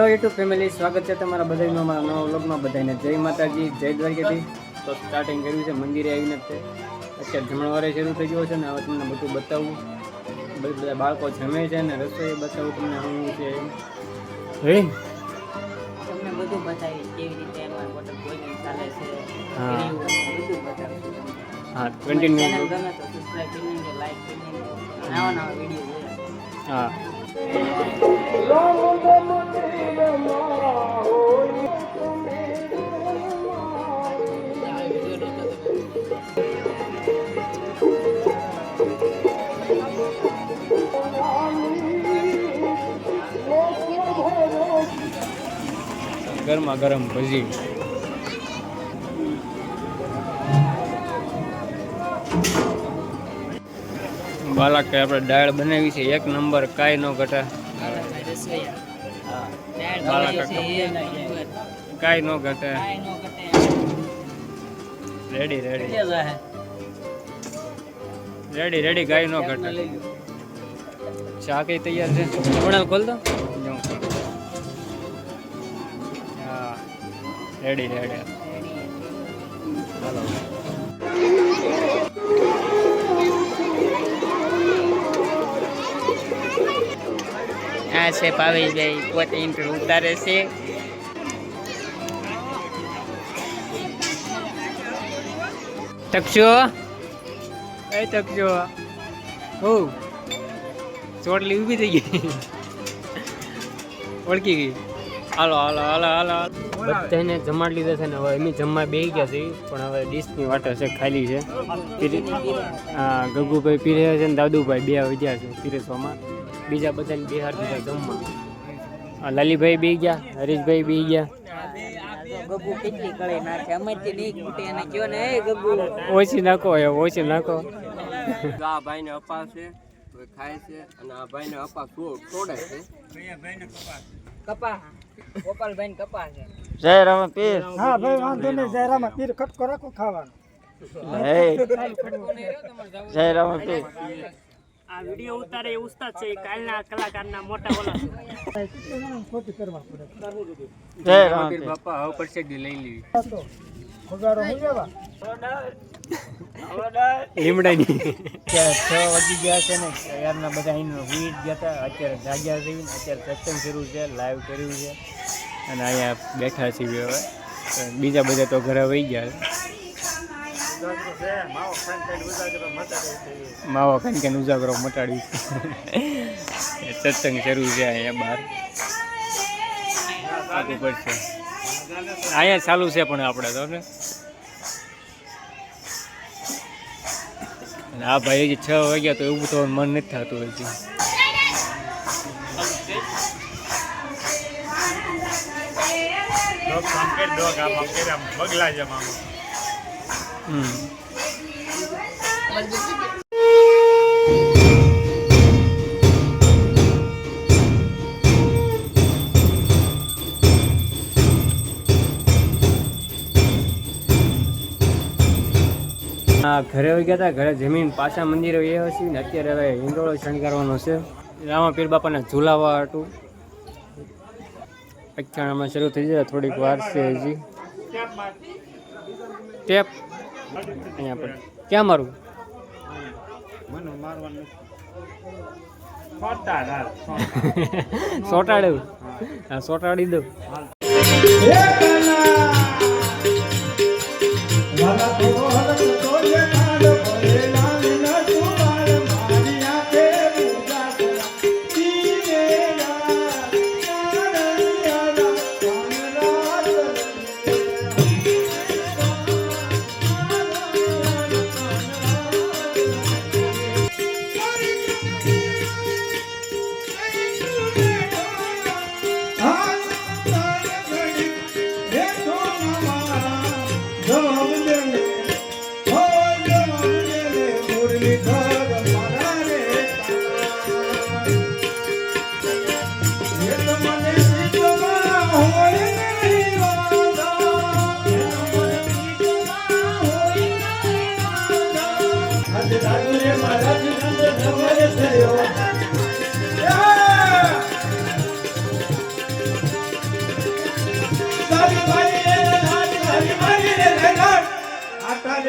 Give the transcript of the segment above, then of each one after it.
Hello YouTube family સ્વાગત છે તમારા બધાનો અમારા નવા વ્લોગમાં બધાને. જય માતાજી જય દ્વારકાથી તો સ્ટાર્ટિંગ કર્યું છે મંદિરે આવીને તે. અત્યારે જમણવારે શરૂ થઈ ગયો છે ને હવે તમને બધું બતાવું. બધા બધા બાળકો જમે છે ને રસોઈ બતાવું તમને શું છે. તમને બધું બતાવીશ કેવી રીતે અમારું વોટર બોઇલિંગ ચાલે છે હા. બધું બતાવીશું તમને. હા કન્ટિન્યુ ગમે તો સબસ્ક્રાઇબ કરી લાઈક કરી નવા નવા વીડિયો હા. ગરમા ગરમ ભજી. બાલાક આપણે દાળ બનાવી છે. એક નંબર કાંઈ ન ઘટે. કાંઈ ન ઘટે કાંઈ નો ઘટે. રેડી રેડી કેટલે જાહે? રેડી રેડી કાંઈ ન ચાકમાં ઘટે લઈ લો. ચા કઈ તૈયાર છે વણાલ ખોલ દો હા રેડી રેડી હાલો આ છે ભાવેશભાઈ પોતે ઇન્ટર ઉતારે છે. તકશો? એ તકશો. હો. ચોટલી ઊભી થઈ ગઈ. ઓળખી ગઈ. હાલો હાલો હાલો હાલો બધાને જમાડ લીધા છે ને હવે એમ જમવા બે ગયા છે પણ હવે ડીશની વાટે છે ખાલી છે. ગગુભાઈ પીરે છે ને દાદુભાઈ બે વધ્યા છે પીરેસવામાં બીજા બધાને બિહાર દીધા જમવા આ લાલીભાઈ બી ગયા હરીશભાઈ બી ગયા. ગગુ કેટલી કળી નાખે? અમે તે નહીં ખૂટે એને કયો ને એ ગગુ ઓછી નાખો એ ઓછી નાખો. આ ભાઈને અપાસ છે તો એ ખાય છે અને આ ભાઈને અપાસ તોડે છે? કપા ગોપાલભાઈ કપા છે. જય રામ પીર. હા ભાઈ વાંધો નહીં જયરામાં પીર. ખટકો રાખો ખાવાનું. જય રામ પીર. આ વીડિયો ઉતારે ઉસ્તાદ છે કાલના કલાકારના મોટા ઓલા છે. ખોટી કરવા પડે જય રામ. બાપા હવે પરસેક લઈ લેવી. ખોગારો હું લેવા? લીમડાની. છ વાગી ગયા છે ને યારના બધા અહીં વીટ ગયા હતા. અત્યારે જાગ્યા છે અત્યારે સત્સંગ શરૂ છે લાઈવ કર્યું છે. અને અહીંયા બેઠા છીએ હવે. બીજા બધા તો ઘરે વહી ગયા છે. માવો ખાઈને ખાઈને ઉજાગરો મટાડી સત્સંગ શરૂ છે અહીંયા બહાર. આગળ પડશે. અહીંયા ચાલુ છે પણ આપણે, તો ને આ ભાઈ છ વાગ્યા તો એવું થવાનું મન નથી થતું હજી. છે હા ઘરે વહી ગયા હતા ઘરે જમીન પાછા મંદિરે એ હશે ને અત્યારે હવે હિંડોળો શણગારવાનો છે. રામા પીર બાપાને ઝુલાવા હતું અખ્યાણ શરૂ થઈ જાય, થોડીક વાર છે હજી. ટેપ. અહીંયા પર. ક્યાં મારું? સોટાડ્યું? હા. સોટાડી દઉં. વાલા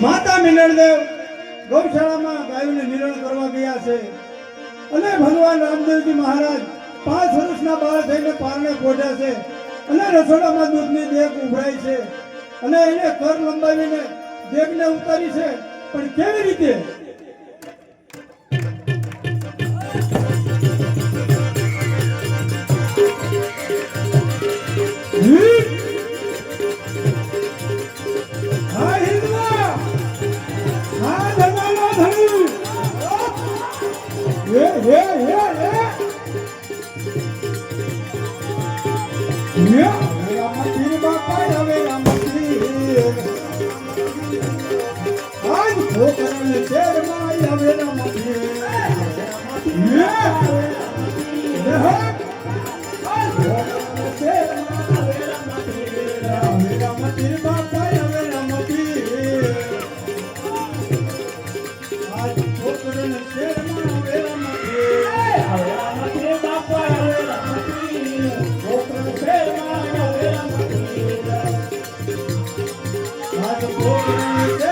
માતા મિનળદેવ ગૌશાળામાં ગાયોને નિરણ કરવા ગયા છે. અને ભગવાન રામદેવજી મહારાજ પાંચ વર્ષના બાળ થઈને પારણે પહોંચ્યા છે. અને રસોડામાં દૂધની દેગ ઉભરાય છે. અને એને કર લંબાવીને દેગને ઉતારી છે. પણ કેવી રીતે Like a boy in the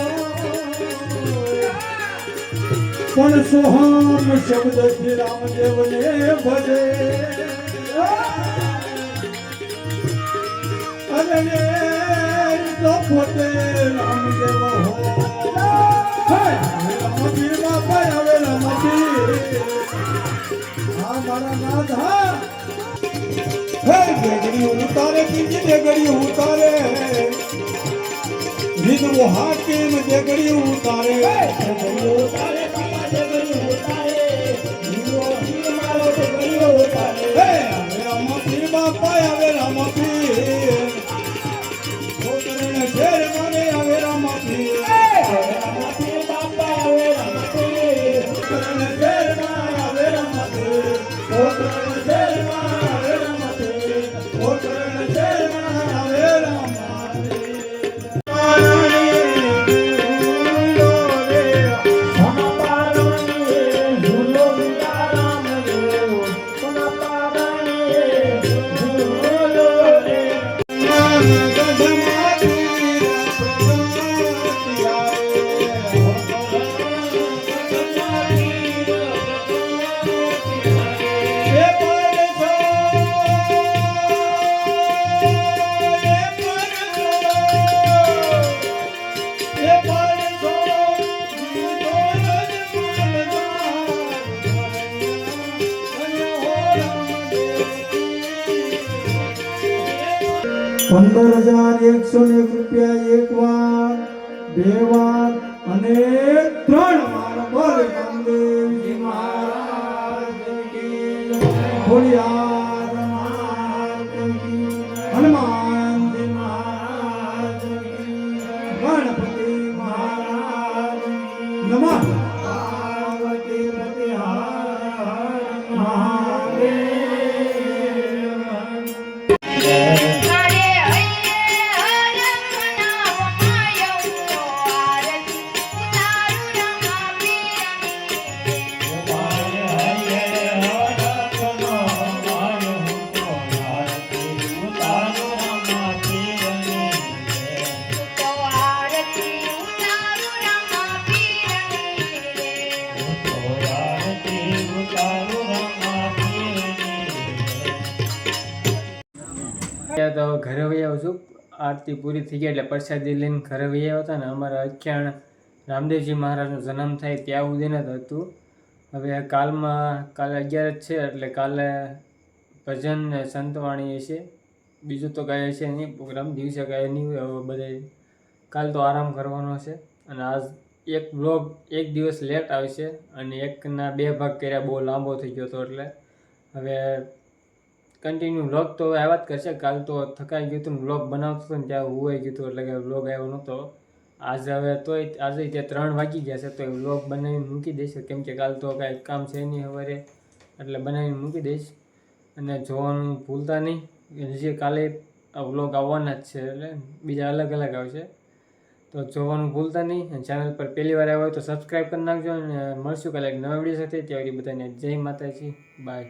પણ સોહમ શબ્દથી રામદેવને ભજે. અને તો પોતે રામદેવ હો. રમતી બાપા હવે રમતી હા, મારા નાથ, હા. હે ઉતારે પંદર હજાર એકસો ને એક રૂપિયા એક વાર બે વાર અને ત્રણ વાર. બોલ. આરતી પૂરી થઈ ગઈ એટલે પ્રસાદી લઈને ઘરે વહી આવ્યા હતા ને અમારા અખ્યાણ રામદેવજી મહારાજનો જન્મ થાય ત્યાં સુધીને જ હતું. હવે કાલમાં કાલે અગિયાર જ છે એટલે કાલે ભજન સંતવાણી છે. બીજું તો કાંઈ છે નહીં, પ્રોગ્રામ દિવસે કાંઈ નહીં હોય, હવે બધે કાલ તો આરામ કરવાનો છે. અને આજ એક બ્લોગ એક દિવસ લેટ આવશે અને એકના બે ભાગ કર્યા બહુ લાંબો થઈ ગયો હતો એટલે. હવે કન્ટિન્યુ વ્લોગ તો આવ્યા જ કરશે. કાલ તો થકાઈ ગયું હતું વ્લોગ બનાવતો હતો ને ત્યાં હુવાઈ ગયું હતું, એટલે કે વ્લોગ આવ્યો નહોતો. આજે હવે તોય આજે ત્યાં ત્રણ વાગી ગયા છે, તો વ્લોગ બનાવીને મૂકી દઈશ. કેમ કે કાલ તો કાંઈ કામ છે નહીં સવારે, એટલે બનાવીને મૂકી દઈશ. અને જોવાનું ભૂલતા નહીં. હજી કાલે વ્લોગ આવવાના જ છે, એટલે બીજા અલગ અલગ આવશે. તો જોવાનું ભૂલતા નહીં. ચેનલ પર પહેલી વાર આવ્યો હોય તો સબસ્ક્રાઈબ કરી નાખજો. અને મળશું કાલે એક નવા વીડિયો સાથે. ત્યાં બધાને જય માતાજી. બાય